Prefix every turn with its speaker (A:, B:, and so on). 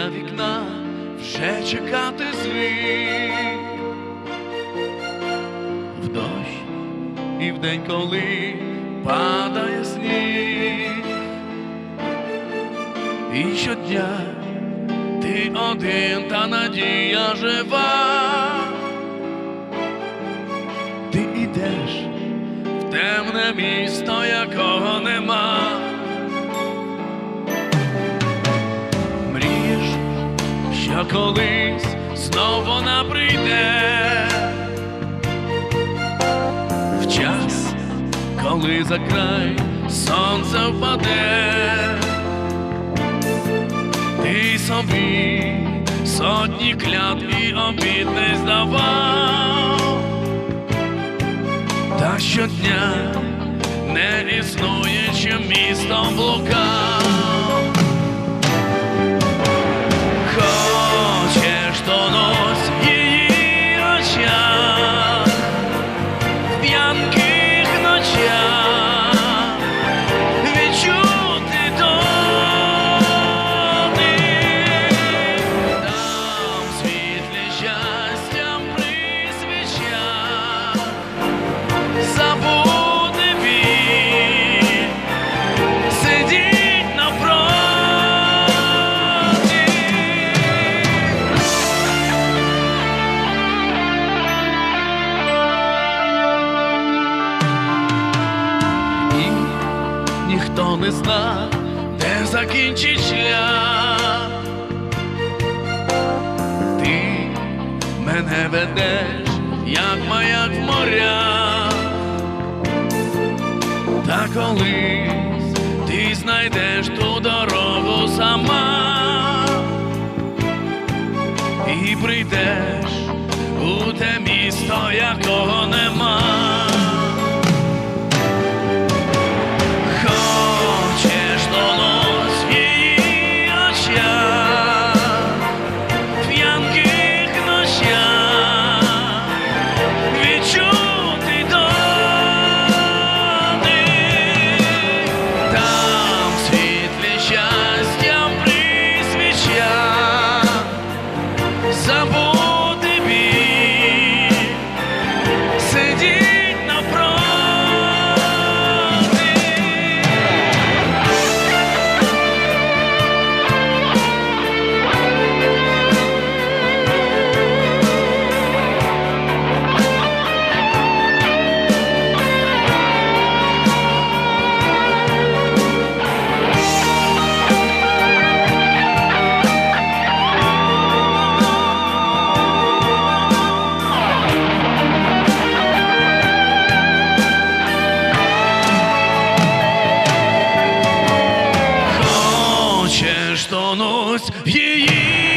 A: Біля вікна вже чекати звик. В дощ і в день, коли падає сніг. І щодня ти один, та надія жива. Ти ідеш в темне місто, якого нема. Що колись знов вона прийде. В час, коли за край сонце впаде, ти собі сотні клятв і обід не здавав, та щодня не існуюче місто блукав. Ніхто не закінчить шлях. Ти мене ведеш, як маяк в моря. Та колись ти знайдеш ту дорогу сама і прийдеш у те місто, якого нема. станусь її.